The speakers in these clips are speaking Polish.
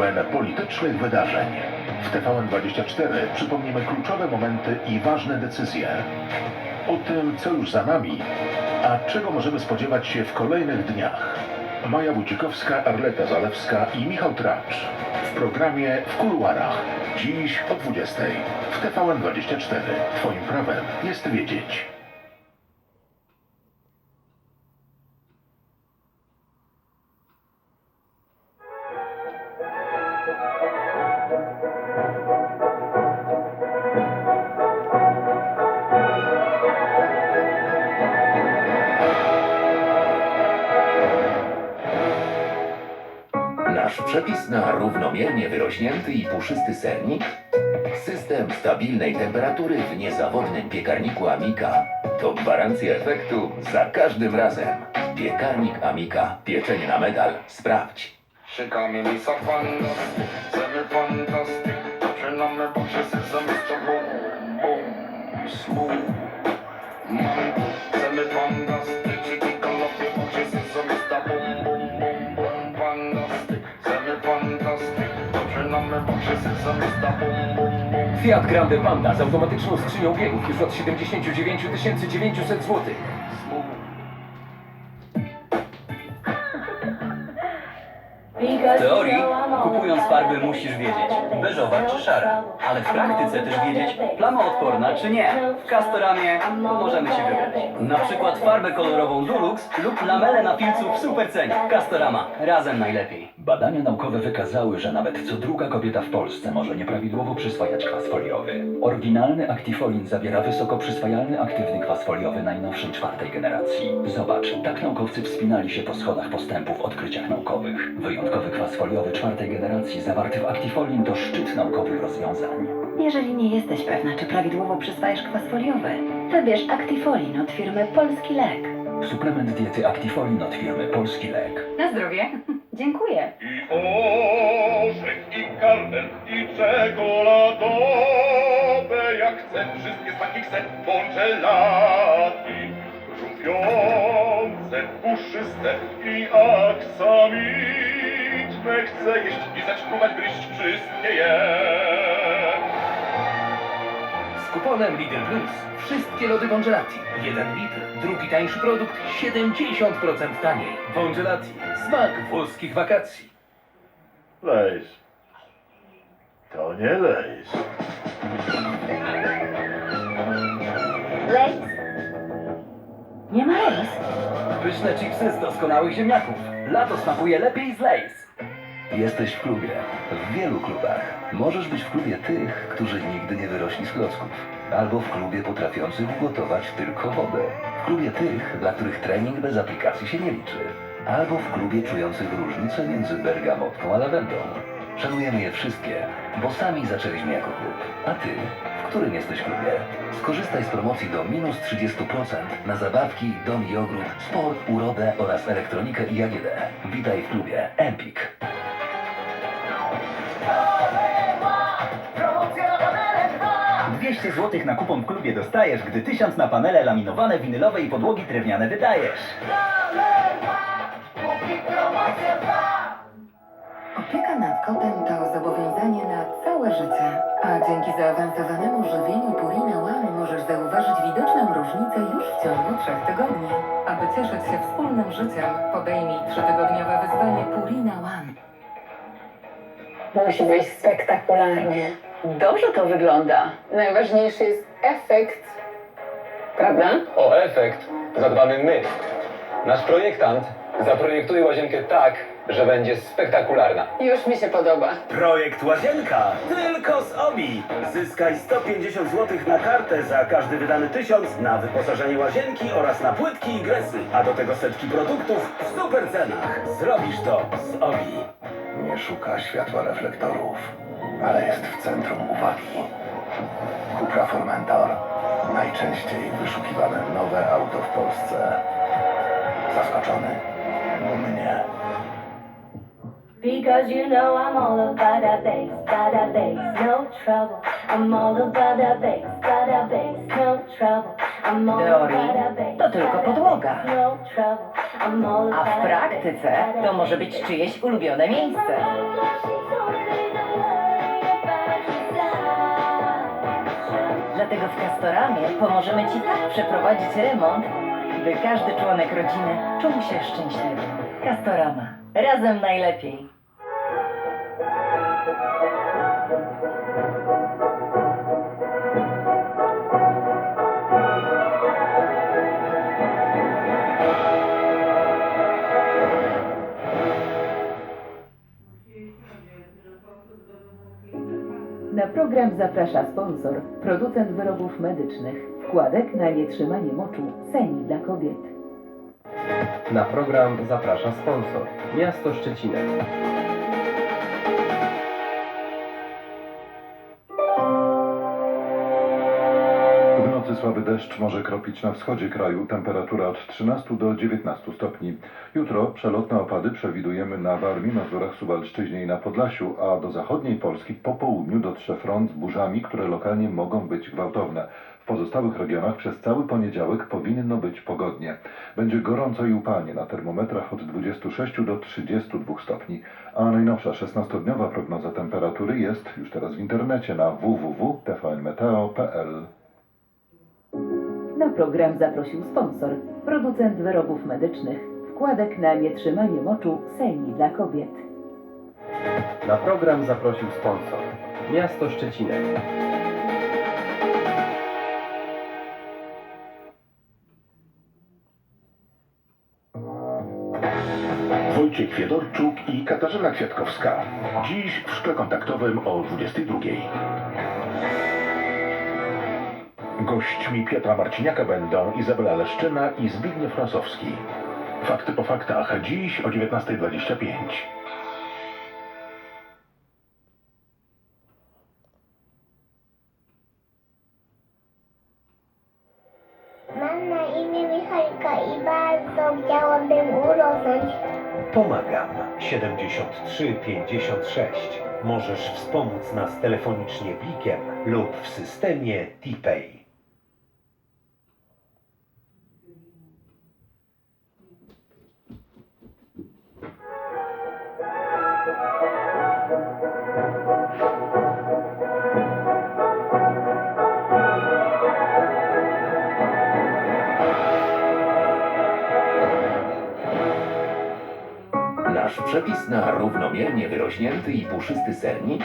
Pełen politycznych wydarzeń. W TVN24 przypomnimy kluczowe momenty i ważne decyzje. O tym, co już za nami, a czego możemy spodziewać się w kolejnych dniach. Maja Wójcikowska, Arleta Zalewska i Michał Tracz w programie W kuluarach. Dziś o 20 w TVN24. Twoim prawem jest wiedzieć. Nasz przepis na równomiernie wyrośnięty i puszysty sernik? System stabilnej temperatury w niezawodnym piekarniku Amika. To gwarancja efektu za każdym razem. Piekarnik Amika. Pieczenie na medal. Sprawdź. Szykamy lisa fantastic, semi fantastic Zaczynamy, bo się sezam jest to boom, boom, smooth Man, semi fantastic, czyli kolopie, bo się sezam jest to boom, boom, boom, boom Fantastic, semi fantastic Zaczynamy, bo się sezam jest to boom, boom, boom Fiat Grande Panda z automatyczną skrzynią biegów już od 79 900 zł. W teorii, kupując farby musisz wiedzieć, beżowa czy szara, ale w praktyce też wiedzieć, plama odporna czy nie. W Castoramie możemy się wybrać. Na przykład farbę kolorową Dulux lub lamelę na filcu w super cenie. Castorama, razem najlepiej. Badania naukowe wykazały, że nawet co druga kobieta w Polsce może nieprawidłowo przyswajać kwas foliowy. Oryginalny Actifolin zawiera wysoko przyswajalny aktywny kwas foliowy najnowszej czwartej generacji. Zobacz, tak naukowcy wspinali się po schodach postępu w odkryciach naukowych. Wyjątkowy kwas foliowy czwartej generacji zawarty w Actifolin to szczyt naukowych rozwiązań. Jeżeli nie jesteś pewna, czy prawidłowo przyswajesz kwas foliowy, wybierz Actifolin od firmy Polski Lek. Suplement diety Actifolin od firmy Polski Lek. Na zdrowie. Dziękuję. I orzech, i karmel, i czekoladowe, jak chcę, wszystkie smaki chcę, bączelati, chrupiące, puszyste i aksamitne, chcę jeść, lizać, próbować, gryźć, wszystkie je. Z kuponem Lidl Plus wszystkie lody Bongelati. Jeden litr, drugi tańszy produkt 70% taniej. Bongelati. Smak włoskich wakacji. Lejs. To nie lejs. Lejs? Nie ma lejs. Pyszne chipsy z doskonałych ziemniaków. Lato smakuje lepiej z Lays. Jesteś w klubie. W wielu klubach. Możesz być w klubie tych, którzy nigdy nie wyrośli z klocków. Albo w klubie potrafiących ugotować tylko wodę. W klubie tych, dla których trening bez aplikacji się nie liczy. Albo w klubie czujących różnicę między bergamotką a lawendą. Szanujemy je wszystkie, bo sami zaczęliśmy jako klub. A ty, w którym jesteś klubie? Skorzystaj z promocji do minus 30% na zabawki, dom i ogród, sport, urodę oraz elektronikę i AGD. Witaj w klubie Empik. 200 zł na kupon w klubie dostajesz, gdy 1000 na panele laminowane, winylowe i podłogi drewniane wydajesz. Opieka nad kotem to zobowiązanie na całe życie. A dzięki zaawansowanemu żywieniu Purina One możesz zauważyć widoczną różnicę już w ciągu trzech tygodni. Aby cieszyć się wspólnym życiem, podejmij trzytygodniowe wyzwanie Purina One. Musi być spektakularnie. Dobrze to wygląda. Najważniejszy jest efekt. Prawda? O efekt zadbamy my. Nasz projektant zaprojektuje łazienkę tak, że będzie spektakularna. Już mi się podoba. Projekt Łazienka tylko z OBI. Zyskaj 150 zł na kartę za każdy wydany 1000 na wyposażenie łazienki oraz na płytki i gresy. A do tego setki produktów w super cenach. Zrobisz to z OBI. Nie szuka światła reflektorów, ale jest w centrum uwagi. Cupra Formentor. Najczęściej wyszukiwane nowe auto w Polsce. Zaskoczony? Mnie. Because you know I'm all about that bass, about that bass, no trouble. I'm all about that bass, about that bass, no trouble. I'm all about that bass, to tylko about that podłoga. bass, No trouble. A w praktyce to może być czyjeś ulubione miejsce. Dlatego w Castoramie pomożemy Ci tak przeprowadzić remont, by każdy członek rodziny czuł się szczęśliwy. Castorama. Razem najlepiej. Program zaprasza sponsor, producent wyrobów medycznych, wkładek na nietrzymanie moczu, Seni dla kobiet. Na program zaprasza sponsor Miasto Szczecinek. Nocy słaby deszcz może kropić na wschodzie kraju. Temperatura od 13 do 19 stopni. Jutro przelotne opady przewidujemy na Warmii, Mazurach, Suwalszczyźnie i na Podlasiu, a do zachodniej Polski po południu dotrze front z burzami, które lokalnie mogą być gwałtowne. W pozostałych regionach przez cały poniedziałek powinno być pogodnie. Będzie gorąco i upalnie na termometrach od 26 do 32 stopni. A najnowsza 16-dniowa prognoza temperatury jest już teraz w internecie na www.tvnmeteo.pl. Na program zaprosił sponsor, producent wyrobów medycznych, wkładek na nietrzymanie moczu, Seni dla kobiet. Na program zaprosił sponsor Miasto Szczecinek. Wojciech Fiedorczuk i Katarzyna Kwiatkowska. Dziś w szkle kontaktowym o 22. Gośćmi Piotra Marciniaka będą Izabela Leszczyna i Zbigniew Rosowski. Fakty po faktach. Dziś o 19.25. Mam na imię Michalka i bardzo chciałabym urosnąć. Pomagam 7356. Możesz wspomóc nas telefonicznie blikiem lub w systemie TPay. Przepis na równomiernie wyrośnięty i puszysty sernik?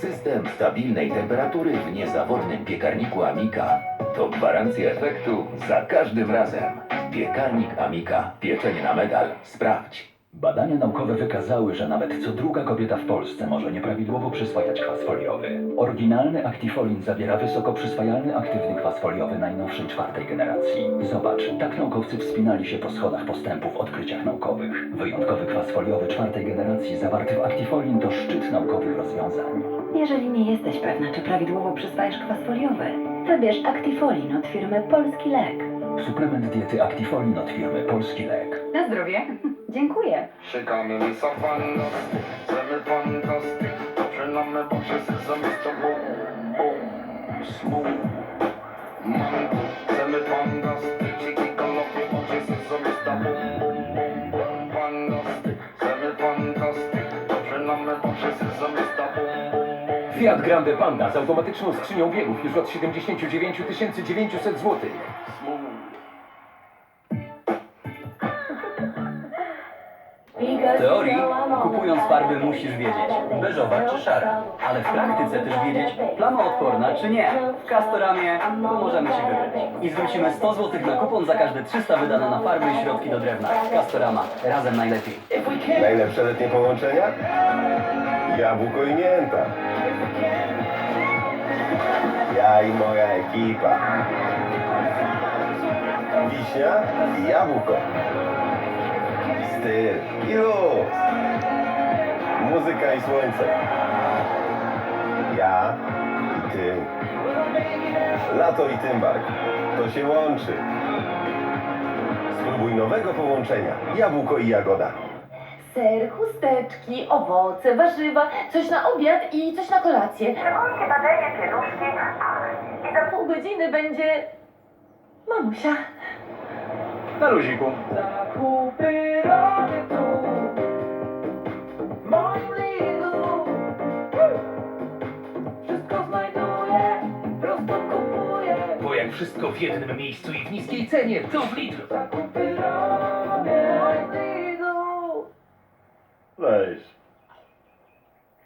System stabilnej temperatury w niezawodnym piekarniku Amika. To gwarancja efektu za każdym razem. Piekarnik Amika. Pieczenie na medal. Sprawdź. Badania naukowe wykazały, że nawet co druga kobieta w Polsce może nieprawidłowo przyswajać kwas foliowy. Oryginalny Actifolin zawiera wysoko przyswajalny aktywny kwas foliowy najnowszej czwartej generacji. Zobacz, tak naukowcy wspinali się po schodach postępu w odkryciach naukowych. Wyjątkowy kwas foliowy czwartej generacji zawarty w Actifolin to szczyt naukowych rozwiązań. Jeżeli nie jesteś pewna, czy prawidłowo przyswajasz kwas foliowy, wybierz Actifolin od firmy Polski Lek. Suplement diety Actifolin od firmy Polski Lek. Na zdrowie. Dziękuję. Szykamy mięsa fantastyk, zemy fantastyk Zaczynamy, bo się sezamy z tobą. Boom, smooth Mam tu, zemy fantastyk Dziki kolokwie, bo się sezamy z tobą. Boom, boom, boom, fantastyk Zemy fantastyk Zaczynamy, bo się sezamy z tobą. Boom, boom Fiat Grande Panda z automatyczną skrzynią biegów już od 79 900 zł. Musisz wiedzieć, beżowa czy szara. Ale w praktyce też wiedzieć, plamoodporna czy nie. W Castoramie pomożemy Ci wybrać. I zwrócimy 100 zł na kupon za każde 300 wydane na farby i środki do drewna. Castorama. Razem najlepiej. Najlepsze letnie połączenia? Jabłko i mięta. Ja i moja ekipa. Wiśnia i jabłko. Styl i luz. Muzyka i słońce. Ja i ty. Lato i tymbark. To się łączy. Spróbuj nowego połączenia. Jabłko i jagoda. Ser, chusteczki, owoce, warzywa, coś na obiad i coś na kolację. Przekąskie, badanie, pieluszki. I za pół godziny będzie... mamusia. Na luziku. Zakupy robię tu. Wszystko w jednym miejscu i w niskiej cenie, to w Lidlu. Zakupy robię Lidlu. Lejs.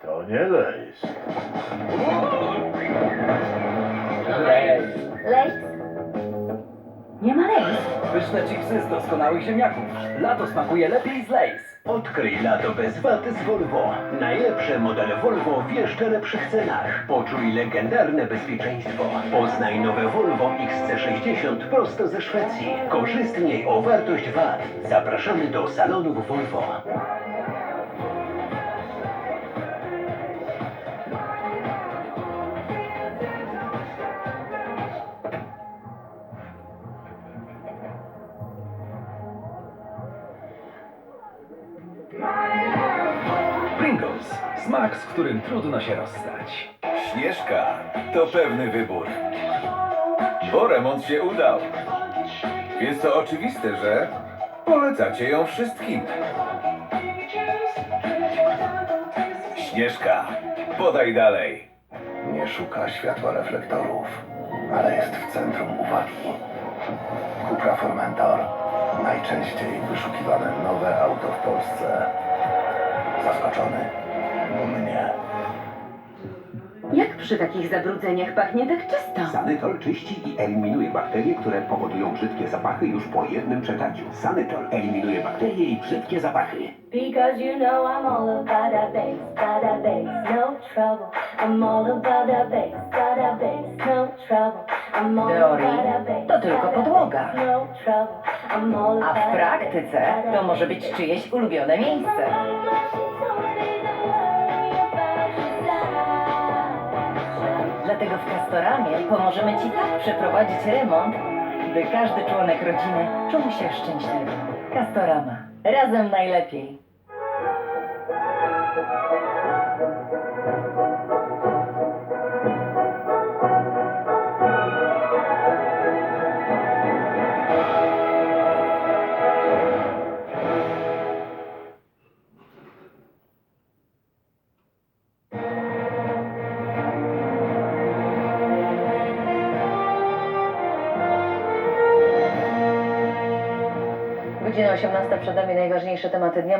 To nie lejs. Lejs? Nie ma lejs? Pyszne chipsy z doskonałych ziemniaków. Lato smakuje lepiej z Lays. Odkryj lato bez waty z Volvo. Najlepsze modele Volvo w jeszcze lepszych cenach. Poczuj legendarne bezpieczeństwo. Poznaj nowe Volvo XC60 prosto ze Szwecji. Korzystniej o wartość VAT. Zapraszamy do salonów Volvo. Smak, z którym trudno się rozstać. Śnieżka to pewny wybór. Bo remont się udał. Jest to oczywiste, że polecacie ją wszystkim. Śnieżka, podaj dalej. Nie szuka światła reflektorów, ale jest w centrum uwagi. Cupra Formentor. Najczęściej wyszukiwane nowe auto w Polsce. Zaskoczony? Mnie. Jak przy takich zabrudzeniach pachnie tak czysto? Sanytol czyści i eliminuje bakterie, które powodują brzydkie zapachy już po jednym przetarciu. Sanytol eliminuje bakterie i brzydkie zapachy. Because you know I'm all about that bass, about that bass, no trouble. I'm all about that bass, about that bass, no trouble. I'm all Teorii about that bass, to tylko podłoga. no trouble. I'm all A about w praktyce to może być czyjeś ulubione miejsce. Dlatego w Castoramie pomożemy Ci tak przeprowadzić remont, by każdy członek rodziny czuł się szczęśliwy. Castorama. Razem najlepiej. Przed nami najważniejsze tematy dnia.